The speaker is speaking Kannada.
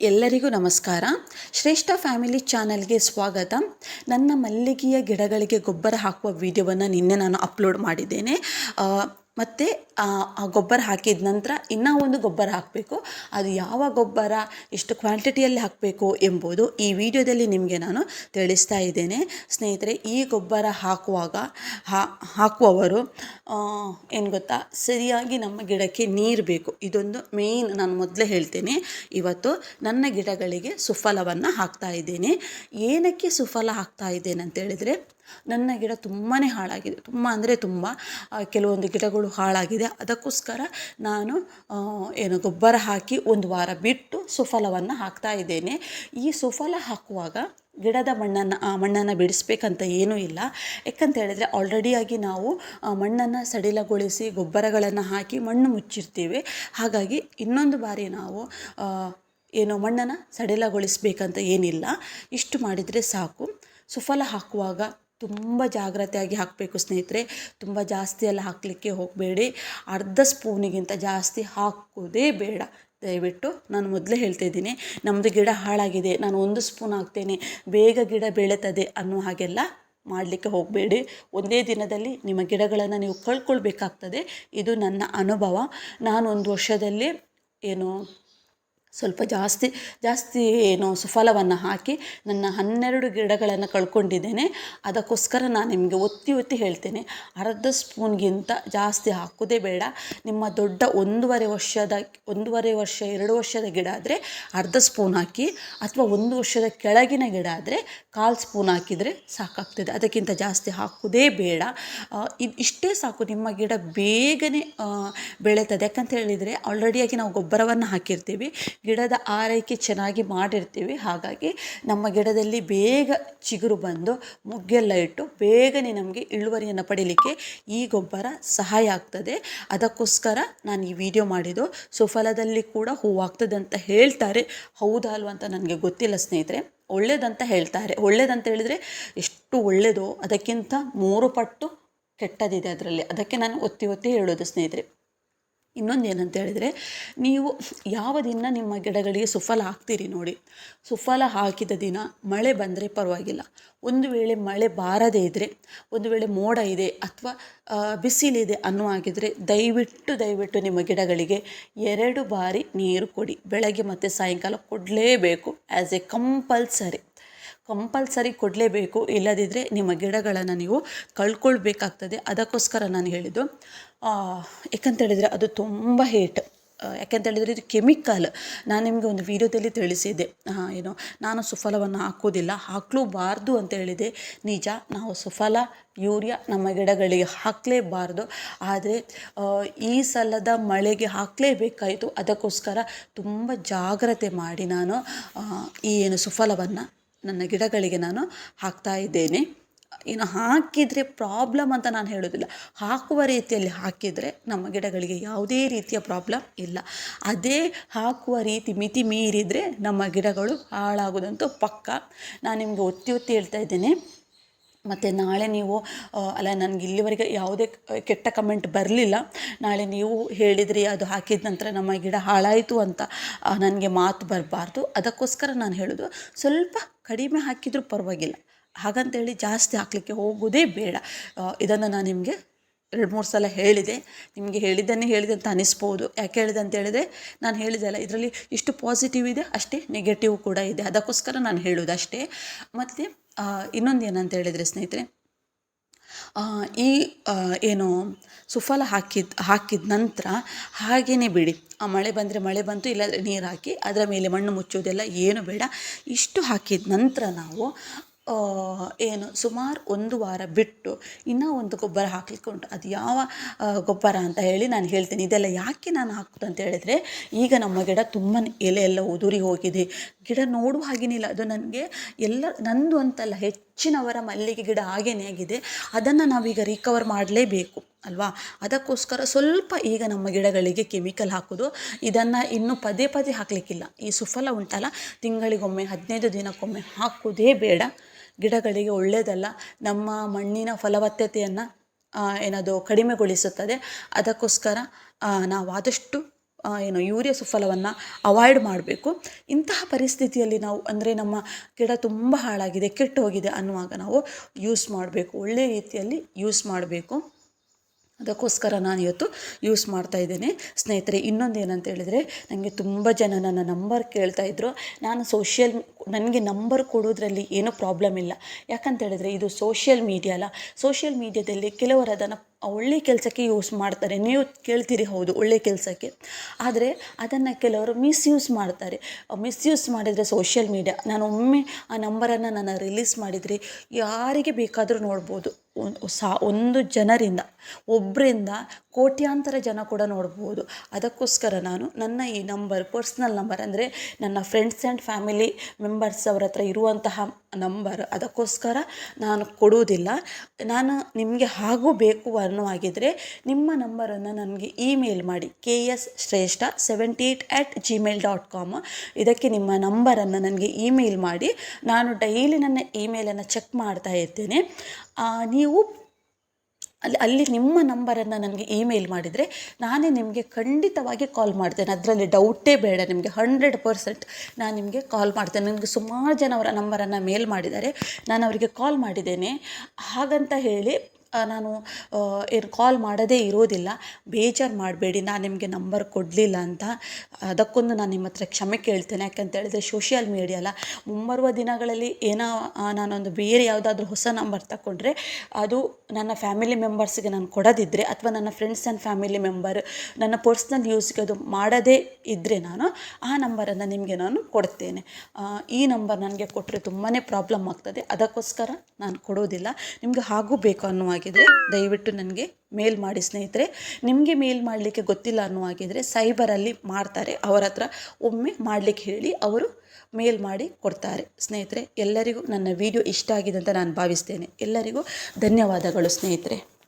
ಎಲ್ಲರಿಗೂ ನಮಸ್ಕಾರ. ಶ್ರೇಷ್ಠ ಫ್ಯಾಮಿಲಿ ಚಾನಲ್ಗೆ ಸ್ವಾಗತ. ನನ್ನ ಮಲ್ಲಿಗೆಯ ಗಿಡಗಳಿಗೆ ಗೊಬ್ಬರ ಹಾಕುವ ವಿಡಿಯೋವನ್ನು ನಿನ್ನೆ ನಾನು ಅಪ್ಲೋಡ್ ಮಾಡಿದ್ದೇನೆ. ಮತ್ತು ಆ ಗೊಬ್ಬರ ಹಾಕಿದ ನಂತರ ಇನ್ನೂ ಒಂದು ಗೊಬ್ಬರ ಹಾಕಬೇಕು. ಅದು ಯಾವ ಗೊಬ್ಬರ, ಎಷ್ಟು ಕ್ವಾಂಟಿಟಿಯಲ್ಲಿ ಹಾಕಬೇಕು ಎಂಬುದು ಈ ವಿಡಿಯೋದಲ್ಲಿ ನಿಮಗೆ ನಾನು ತಿಳಿಸ್ತಾ ಇದ್ದೇನೆ. ಸ್ನೇಹಿತರೆ, ಈ ಗೊಬ್ಬರ ಹಾಕುವಾಗ ಹಾಕುವವರು ಏನು ಗೊತ್ತಾ? ಸರಿಯಾಗಿ ನಮ್ಮ ಗಿಡಕ್ಕೆ ನೀರು ಬೇಕು. ಇದೊಂದು ಮೇಯ್ನ್ ನಾನು ಮೊದಲೇ ಹೇಳ್ತೇನೆ. ಇವತ್ತು ನನ್ನ ಗಿಡಗಳಿಗೆ ಸುಫಲವನ್ನು ಹಾಕ್ತಾ ಇದ್ದೇನೆ. ಏನಕ್ಕೆ ಸುಫಲ ಹಾಕ್ತಾ ಇದ್ದೇನೆ ಅಂತ ಹೇಳಿದರೆ ನನ್ನ ಗಿಡ ತುಂಬಾ ಹಾಳಾಗಿದೆ. ತುಂಬ ಅಂದರೆ ತುಂಬ ಕೆಲವೊಂದು ಗಿಡಗಳು ಹಾಳಾಗಿದೆ. ಅದಕ್ಕೋಸ್ಕರ ನಾನು ಏನು, ಗೊಬ್ಬರ ಹಾಕಿ ಒಂದು ವಾರ ಬಿಟ್ಟು ಸುಫಲವನ್ನು ಹಾಕ್ತಾ ಇದ್ದೇನೆ. ಈ ಸುಫಲ ಹಾಕುವಾಗ ಗಿಡದ ಮಣ್ಣನ್ನು, ಆ ಮಣ್ಣನ್ನು ಬಿಡಿಸ್ಬೇಕಂತ ಏನೂ ಇಲ್ಲ. ಯಾಕಂತ ಹೇಳಿದರೆ ಆಲ್ರೆಡಿಯಾಗಿ ನಾವು ಮಣ್ಣನ್ನು ಸಡಿಲಗೊಳಿಸಿ ಗೊಬ್ಬರಗಳನ್ನು ಹಾಕಿ ಮಣ್ಣು ಮುಚ್ಚಿರ್ತೀವಿ. ಹಾಗಾಗಿ ಇನ್ನೊಂದು ಬಾರಿ ನಾವು ಏನು, ಮಣ್ಣನ್ನು ಸಡಿಲಗೊಳಿಸಬೇಕಂತ ಏನಿಲ್ಲ. ಇಷ್ಟು ಮಾಡಿದರೆ ಸಾಕು. ಸುಫಲ ಹಾಕುವಾಗ ತುಂಬ ಜಾಗ್ರತೆಯಾಗಿ ಹಾಕಬೇಕು ಸ್ನೇಹಿತರೆ. ತುಂಬ ಜಾಸ್ತಿ ಎಲ್ಲ ಹಾಕಲಿಕ್ಕೆ ಹೋಗಬೇಡಿ. ಅರ್ಧ ಸ್ಪೂನಿಗಿಂತ ಜಾಸ್ತಿ ಹಾಕೋದೇ ಬೇಡ. ದಯವಿಟ್ಟು ನಾನು ಮೊದಲೇ ಹೇಳ್ತಾ ಇದ್ದೀನಿ. ನಮ್ಮದು ಗಿಡ ಹಾಳಾಗಿದೆ. ನಾನು ಒಂದು ಸ್ಪೂನ್ ಹಾಕ್ತೇನೆ. ಬೇಗ ಗಿಡ ಬೆಳೀತದೆ ಅನ್ನೋ ಹಾಗೆಲ್ಲ ಮಾಡಲಿಕ್ಕೆ ಹೋಗಬೇಡಿ. ಒಂದೇ ದಿನದಲ್ಲಿ ನಿಮ್ಮ ಗಿಡಗಳನ್ನು ನೀವು ಕಳ್ಕೊಳ್ಬೇಕಾಗ್ತದೆ. ಇದು ನನ್ನ ಅನುಭವ. ನಾನು ಒಂದು ವರ್ಷದಲ್ಲಿ ಏನು ಸ್ವಲ್ಪ ಜಾಸ್ತಿ ಜಾಸ್ತಿ ಏನು ಸುಫಲವನ್ನು ಹಾಕಿ ನನ್ನ ಹನ್ನೆರಡು ಗಿಡಗಳನ್ನು ಕಳ್ಕೊಂಡಿದ್ದೇನೆ. ಅದಕ್ಕೋಸ್ಕರ ನಾನು ನಿಮಗೆ ಒತ್ತಿ ಒತ್ತಿ ಹೇಳ್ತೇನೆ. ಅರ್ಧ ಸ್ಪೂನ್ಗಿಂತ ಜಾಸ್ತಿ ಹಾಕೋದೇ ಬೇಡ. ನಿಮ್ಮ ದೊಡ್ಡ ಒಂದೂವರೆ ವರ್ಷದ, ಒಂದೂವರೆ ವರ್ಷ, ಎರಡು ವರ್ಷದ ಗಿಡ ಆದರೆ ಅರ್ಧ ಸ್ಪೂನ್ ಹಾಕಿ ಅಥವಾ ಒಂದು ವರ್ಷದ ಕೆಳಗಿನ ಗಿಡ ಆದರೆ ಕಾಲು ಸ್ಪೂನ್ ಹಾಕಿದರೆ ಸಾಕಾಗ್ತದೆ. ಅದಕ್ಕಿಂತ ಜಾಸ್ತಿ ಹಾಕೋದೇ ಬೇಡ. ಇದು ಇಷ್ಟೇ ಸಾಕು. ನಿಮ್ಮ ಗಿಡ ಬೇಗನೆ ಬೆಳೀತದೆ. ಯಾಕಂತ ಹೇಳಿದರೆ ಆಲ್ರೆಡಿಯಾಗಿ ನಾವು ಗೊಬ್ಬರವನ್ನು ಹಾಕಿರ್ತೀವಿ. ಗಿಡದ ಆರೈಕೆ ಚೆನ್ನಾಗಿ ಮಾಡಿರ್ತೀವಿ. ಹಾಗಾಗಿ ನಮ್ಮ ಗಿಡದಲ್ಲಿ ಬೇಗ ಚಿಗುರು ಬಂದು ಮುಗ್ಗೆಲ್ಲ ಇಟ್ಟು ಬೇಗನೆ ನಮಗೆ ಇಳುವರಿಯನ್ನು ಪಡೀಲಿಕ್ಕೆ ಈ ಗೊಬ್ಬರ ಸಹಾಯ ಆಗ್ತದೆ. ಅದಕ್ಕೋಸ್ಕರ ನಾನು ಈ ವಿಡಿಯೋ ಮಾಡಿದ್ದು. ಸುಫಲದಲ್ಲಿ ಕೂಡ ಹೂವಾಗ್ತದೆ ಅಂತ ಹೇಳ್ತಾರೆ. ಹೌದಾ ಅಲ್ವಾ ಅಂತ ನನಗೆ ಗೊತ್ತಿಲ್ಲ ಸ್ನೇಹಿತರೆ. ಒಳ್ಳೇದಂತ ಹೇಳ್ತಾರೆ. ಒಳ್ಳೇದಂತ ಹೇಳಿದರೆ ಎಷ್ಟು ಒಳ್ಳೆಯದೋ ಅದಕ್ಕಿಂತ ಮೂರು ಪಟ್ಟು ಕೆಟ್ಟದಿದೆ ಅದರಲ್ಲಿ. ಅದಕ್ಕೆ ನಾನು ಒತ್ತಿ ಒತ್ತಿ ಹೇಳೋದು ಸ್ನೇಹಿತರೆ. ಇನ್ನೊಂದು ಏನಂತ ಹೇಳಿದರೆ, ನೀವು ಯಾವ ದಿನ ನಿಮ್ಮ ಗಿಡಗಳಿಗೆ ಸುಫಲ ಹಾಕ್ತೀರಿ ನೋಡಿ. ಸುಫಲ ಹಾಕಿದ ದಿನ ಮಳೆ ಬಂದರೆ ಪರವಾಗಿಲ್ಲ. ಒಂದು ವೇಳೆ ಮಳೆ ಬಾರದೇ ಇದ್ದರೆ ಒಂದು ವೇಳೆ ಮೋಡ ಇದೆ ಅಥವಾ ಬಿಸಿಲಿದೆ ಅನ್ನುವಾಗಿದ್ದರೆ ದಯವಿಟ್ಟು ದಯವಿಟ್ಟು ನಿಮ್ಮ ಗಿಡಗಳಿಗೆ ಎರಡು ಬಾರಿ ನೀರು ಕೊಡಿ. ಬೆಳಗ್ಗೆ ಮತ್ತು ಸಾಯಂಕಾಲ ಕೊಡಲೇಬೇಕು ಆ್ಯಸ್ ಎ ಕಂಪಲ್ಸರಿ ಕಂಪಲ್ಸರಿ ಕೊಡಲೇಬೇಕು. ಇಲ್ಲದಿದ್ದರೆ ನಿಮ್ಮ ಗಿಡಗಳನ್ನು ನೀವು ಕಳ್ಕೊಳ್ಬೇಕಾಗ್ತದೆ. ಅದಕ್ಕೋಸ್ಕರ ನಾನು ಹೇಳಿದ್ದು ಯಾಕಂತೇಳಿದರೆ ಅದು ತುಂಬ ಹೇಟ್ ಯಾಕೆಂತೇಳಿದರೆ ಇದು ಕೆಮಿಕಲ್ ನಾನು ನಿಮಗೆ ಒಂದು ವಿಡಿಯೋದಲ್ಲಿ ತಿಳಿಸಿದ್ದೆ. ಏನು, ನಾನು ಸುಫಲವನ್ನು ಹಾಕೋದಿಲ್ಲ, ಹಾಕಲೂಬಾರ್ದು ಅಂತ ಹೇಳಿದೆ. ನಿಜ, ನಾವು ಸುಫಲ, ಯೂರಿಯಾ ನಮ್ಮ ಗಿಡಗಳಿಗೆ ಹಾಕಲೇಬಾರ್ದು. ಆದರೆ ಈ ಸಲದ ಮಳೆಗೆ ಹಾಕಲೇಬೇಕಾಯಿತು. ಅದಕ್ಕೋಸ್ಕರ ತುಂಬ ಜಾಗ್ರತೆ ಮಾಡಿ ನಾನು ಈ ಏನು ಸುಫಲವನ್ನು ನನ್ನ ಗಿಡಗಳಿಗೆ ನಾನು ಹಾಕ್ತಾ ಇದ್ದೇನೆ. ಇನ್ನು ಹಾಕಿದರೆ ಪ್ರಾಬ್ಲಮ್ ಅಂತ ನಾನು ಹೇಳೋದಿಲ್ಲ. ಹಾಕುವ ರೀತಿಯಲ್ಲಿ ಹಾಕಿದರೆ ನಮ್ಮ ಗಿಡಗಳಿಗೆ ಯಾವುದೇ ರೀತಿಯ ಪ್ರಾಬ್ಲಮ್ ಇಲ್ಲ. ಅದೇ ಹಾಕುವ ರೀತಿ ಮಿತಿ ಮೀರಿದರೆ ನಮ್ಮ ಗಿಡಗಳು ಹಾಳಾಗೋದಂತೂ ಪಕ್ಕ. ನಾನು ನಿಮಗೆ ಒತ್ತಿ ಒತ್ತಿ ಹೇಳ್ತಾ ಇದ್ದೇನೆ. ಮತ್ತು ನಾಳೆ ನೀವು ಅಲ್ಲ ನನಗೆ ಇಲ್ಲಿವರೆಗೆ ಯಾವುದೇ ಕೆಟ್ಟ ಕಮೆಂಟ್ ಬರಲಿಲ್ಲ. ನಾಳೆ ನೀವು ಹೇಳಿದ್ರಿ ಅದು ಹಾಕಿದ ನಂತರ ನಮ್ಮ ಗಿಡ ಹಾಳಾಯಿತು ಅಂತ ನನಗೆ ಮಾತು ಬರಬಾರ್ದು. ಅದಕ್ಕೋಸ್ಕರ ನಾನು ಹೇಳೋದು, ಸ್ವಲ್ಪ ಕಡಿಮೆ ಹಾಕಿದರೂ ಪರವಾಗಿಲ್ಲ. ಹಾಗಂತೇಳಿ ಜಾಸ್ತಿ ಹಾಕಲಿಕ್ಕೆ ಹೋಗೋದೇ ಬೇಡ. ಇದನ್ನು ನಾನು ನಿಮಗೆ ಎರಡು ಮೂರು ಸಲ ಹೇಳಿದೆ. ನಿಮಗೆ ಹೇಳಿದ್ದನ್ನೇ ಹೇಳಿದೆ ಅಂತ ಅನಿಸ್ಬೋದು. ಯಾಕೆ ಹೇಳಿದೆ ಅಂತ ಹೇಳಿದರೆ ನಾನು ಹೇಳಿದೆ ಅಲ್ಲ, ಇದರಲ್ಲಿ ಇಷ್ಟು ಪಾಸಿಟಿವ್ ಇದೆ, ಅಷ್ಟೇ ನೆಗೆಟಿವ್ ಕೂಡ ಇದೆ. ಅದಕ್ಕೋಸ್ಕರ ನಾನು ಹೇಳೋದು ಅಷ್ಟೇ. ಮತ್ತು ಇನ್ನೊಂದು ಏನಂತ ಹೇಳಿದರೆ ಸ್ನೇಹಿತರೆ ಈ ಏನು ಸುಫಲ ಹಾಕಿದ ಹಾಕಿದ ನಂತರ ಹಾಗೇ ಬಿಡಿ. ಆ, ಮಳೆ ಬಂದರೆ ಮಳೆ ಬಂತು, ಇಲ್ಲಾಂದರೆ ನೀರು ಹಾಕಿ, ಅದರ ಮೇಲೆ ಮಣ್ಣು ಮುಚ್ಚೋದೆಲ್ಲ ಏನು ಬೇಡ. ಇಷ್ಟು ಹಾಕಿದ ನಂತರ ನಾವು ಏನು ಸುಮಾರು ಒಂದು ವಾರ ಬಿಟ್ಟು ಇನ್ನೂ ಒಂದು ಗೊಬ್ಬರ ಹಾಕಲಿಕ್ಕೆ ಉಂಟು ಅದು ಯಾವ ಗೊಬ್ಬರ ಅಂತ ಹೇಳಿ ನಾನು ಹೇಳ್ತೇನೆ. ಇದೆಲ್ಲ ಯಾಕೆ ನಾನು ಹಾಕೋದು ಅಂತ ಹೇಳಿದರೆ, ಈಗ ನಮ್ಮ ಗಿಡ ತುಂಬ ಎಲೆ ಎಲ್ಲ ಉದುರಿ ಹೋಗಿದೆ. ಗಿಡ ನೋಡುವ ಹಾಗೇನಿಲ್ಲ ಅದು ನನಗೆ ಎಲ್ಲ, ನಂದು ಅಂತಲ್ಲ, ಹೆಚ್ಚಿನವರ ಮಲ್ಲಿಗೆ ಗಿಡ ಹಾಗೇನೇ ಆಗಿದೆ. ಅದನ್ನು ನಾವೀಗ ರಿಕವರ್ ಮಾಡಲೇಬೇಕು, ಅಲ್ವಾ? ಅದಕ್ಕೋಸ್ಕರ ಸ್ವಲ್ಪ ಈಗ ನಮ್ಮ ಗಿಡಗಳಿಗೆ ಕೆಮಿಕಲ್ ಹಾಕೋದು. ಇದನ್ನು ಇನ್ನೂ ಪದೇ ಪದೇ ಹಾಕಲಿಕ್ಕಿಲ್ಲ. ಈ ಸುಫಲ ಉಂಟಲ್ಲ, ತಿಂಗಳಿಗೊಮ್ಮೆ, ಹದಿನೈದು ದಿನಕ್ಕೊಮ್ಮೆ ಹಾಕೋದೇ ಬೇಡ. ಗಿಡಗಳಿಗೆ ಒಳ್ಳೆಯದಲ್ಲ ನಮ್ಮ ಮಣ್ಣಿನ ಫಲವತ್ತತೆಯನ್ನು ಏನದು ಕಡಿಮೆಗೊಳಿಸುತ್ತದೆ. ಅದಕ್ಕೋಸ್ಕರ ನಾವು ಆದಷ್ಟು ಏನು ಯೂರಿಯಾ ಸುಫಲವನ್ನು ಅವಾಯ್ಡ್ ಮಾಡಬೇಕು. ಇಂತಹ ಪರಿಸ್ಥಿತಿಯಲ್ಲಿ ನಾವು, ಅಂದರೆ ನಮ್ಮ ಗಿಡ ತುಂಬ ಹಾಳಾಗಿದೆ ಕೆಟ್ಟು ಹೋಗಿದೆ ಅನ್ನುವಾಗ ನಾವು ಯೂಸ್ ಮಾಡಬೇಕು. ಒಳ್ಳೆಯ ರೀತಿಯಲ್ಲಿ ಯೂಸ್ ಮಾಡಬೇಕು. ಅದಕ್ಕೋಸ್ಕರ ನಾನು ಇವತ್ತು ಯೂಸ್ ಮಾಡ್ತಾ ಇದ್ದೇನೆ. ಸ್ನೇಹಿತರೆ ಇನ್ನೊಂದು ಏನಂತ ಹೇಳಿದರೆ ನನಗೆ ತುಂಬ ಜನ ನನ್ನ ನಂಬರ್ ಕೇಳ್ತಾ ಇದ್ರು. ನಾನು ಸೋಷಿಯಲ್, ನನಗೆ ನಂಬರ್ ಕೊಡೋದ್ರಲ್ಲಿ ಏನೂ ಪ್ರಾಬ್ಲಮ್ ಇಲ್ಲ. ಯಾಕಂತ ಹೇಳಿದರೆ, ಇದು ಸೋಷಿಯಲ್ ಮೀಡಿಯಾ ಅಲ್ಲ. ಸೋಷಿಯಲ್ ಮೀಡಿಯಾದಲ್ಲಿ ಕೆಲವರು ಅದನ್ನು ಒಳ್ಳೆ ಕೆಲಸಕ್ಕೆ ಯೂಸ್ ಮಾಡ್ತಾರೆ. ನೀವು ಕೇಳ್ತೀರಿ ಹೌದು, ಒಳ್ಳೆ ಕೆಲಸಕ್ಕೆ. ಆದರೆ, ಅದನ್ನು ಕೆಲವರು ಮಿಸ್ಯೂಸ್ ಮಾಡ್ತಾರೆ. ಮಿಸ್ಯೂಸ್ ಮಾಡಿದರೆ ಸೋಷಿಯಲ್ ಮೀಡಿಯಾ. ನಾನು ಒಮ್ಮೆ ಆ ನಂಬರನ್ನು ನಾನು ರಿಲೀಸ್ ಮಾಡಿದರೆ, ಯಾರಿಗೆ ಬೇಕಾದರೂ ನೋಡ್ಬೋದು. ಸಾ ಒಂದು ಜನರಿಂದ ಒಬ್ಬರಿಂದ ಕೋಟ್ಯಾಂತರ ಜನ ಕೂಡ ನೋಡ್ಬೋದು. ಅದಕ್ಕೋಸ್ಕರ ನಾನು ನನ್ನ ಈ ನಂಬರ್ ಪರ್ಸ್ನಲ್ ನಂಬರ್ ಅಂದರೆ ನನ್ನ ಫ್ರೆಂಡ್ಸ್ ಆ್ಯಂಡ್ ಫ್ಯಾಮಿಲಿ ಮೆಂಬರ್ಸ್ ಅವ್ರ ಹತ್ರ ಇರುವಂತಹ ನಂಬರ್ ಅದಕ್ಕೋಸ್ಕರ ನಾನು ಕೊಡುವುದಿಲ್ಲ. ನಾನು ನಿಮಗೆ ಹಾಗೂ ಬೇಕು ಅನ್ನುವಾಗಿದ್ದರೆ ನಿಮ್ಮ ನಂಬರನ್ನು ನನಗೆ ಇಮೇಲ್ ಮಾಡಿ K S Shreshta seventy eight at Gmail dot com ಇದಕ್ಕೆ ನಿಮ್ಮ ನಂಬರನ್ನು ನನಗೆ ಇಮೇಲ್ ಮಾಡಿ, ನಾನು ಡೈಲಿ ನನ್ನ ಇಮೇಲನ್ನು ಚೆಕ್ ಮಾಡ್ತಾ ಇರ್ತೇನೆ. ನೀವು ಅಲ್ಲಿ ಅಲ್ಲಿ ನಿಮ್ಮ ನಂಬರನ್ನು ನನಗೆ ಇಮೇಲ್ ಮಾಡಿದರೆ ನಾನೇ ನಿಮಗೆ ಖಂಡಿತವಾಗಿ ಕಾಲ್ ಮಾಡ್ತೇನೆ. ಅದರಲ್ಲಿ ಡೌಟೇ ಬೇಡ. ನಿಮಗೆ ಹಂಡ್ರೆಡ್ ಪರ್ಸೆಂಟ್ ನಾನು ನಿಮಗೆ ಕಾಲ್ ಮಾಡ್ತೇನೆ. ನನಗೆ ಸುಮಾರು ಜನ ಅವರ ನಂಬರನ್ನು ಮೇಲ್ ಮಾಡಿದ್ದಾರೆ. ನಾನು ಅವರಿಗೆ ಕಾಲ್ ಮಾಡಿದ್ದೇನೆ. ಹಾಗಂತ ಹೇಳಿ ನಾನು ಏನು ಕಾಲ್ ಮಾಡದೇ ಇರೋದಿಲ್ಲ. ಬೇಜಾರು ಮಾಡಬೇಡಿ, ನಾನು ನಿಮಗೆ ನಂಬರ್ ಕೊಡಲಿಲ್ಲ ಅಂತ. ಅದಕ್ಕೊಂದು ನಾನು ನಿಮ್ಮ ಹತ್ರ ಕ್ಷಮೆ ಕೇಳ್ತೇನೆ. ಯಾಕಂತ ಹೇಳಿದ್ರೆ ಸೋಷಿಯಲ್ ಮೀಡಿಯಲ್ಲ ಮುಂಬರುವ ದಿನಗಳಲ್ಲಿ ಏನೋ ನಾನೊಂದು ಬೇರೆ ಯಾವುದಾದ್ರೂ ಹೊಸ ನಂಬರ್ ತಗೊಂಡ್ರೆ ಅದು ನನ್ನ ಫ್ಯಾಮಿಲಿ ಮೆಂಬರ್ಸ್ಗೆ ನಾನು ಕೊಡದಿದ್ದರೆ ಅಥವಾ ನನ್ನ ಫ್ರೆಂಡ್ಸ್ ಆ್ಯಂಡ್ ಫ್ಯಾಮಿಲಿ ಮೆಂಬರ್ ನನ್ನ ಪರ್ಸ್ನಲ್ ಯೂಸ್ಗೆ ಅದು ಮಾಡದೇ ಇದ್ದರೆ ನಾನು ಆ ನಂಬರನ್ನು ನಿಮಗೆ ನಾನು ಕೊಡ್ತೇನೆ. ಈ ನಂಬರ್ ನನಗೆ ಕೊಟ್ಟರೆ ತುಂಬಾ ಪ್ರಾಬ್ಲಮ್ ಆಗ್ತದೆ. ಅದಕ್ಕೋಸ್ಕರ ನಾನು ಕೊಡೋದಿಲ್ಲ. ನಿಮಗೆ ಹಾಗೂ ಬೇಕು ಅನ್ನುವಾಗಿದ್ರೆ ದಯವಿಟ್ಟು ನನಗೆ ಮೇಲ್ ಮಾಡಿ ಸ್ನೇಹಿತರೆ. ನಿಮಗೆ ಮೇಲ್ ಮಾಡಲಿಕ್ಕೆ ಗೊತ್ತಿಲ್ಲ ಅನ್ನುವಾಗಿದ್ರೆ ಸೈಬರಲ್ಲಿ ಮಾಡ್ತಾರೆ ಅವರ ಹತ್ರ ಒಮ್ಮೆ ಮಾಡಲಿಕ್ಕೆ ಹೇಳಿ ಅವರು ಮೇಲ್ ಮಾಡಿ ಕೊಡ್ತಾರೆ. ಸ್ನೇಹಿತರೆ, ಎಲ್ಲರಿಗೂ ನನ್ನ ವಿಡಿಯೋ ಇಷ್ಟ ಆಗಿದೆ ಅಂತ ನಾನು ಭಾವಿಸ್ತೇನೆ. ಎಲ್ಲರಿಗೂ ಧನ್ಯವಾದಗಳು ಸ್ನೇಹಿತರೆ.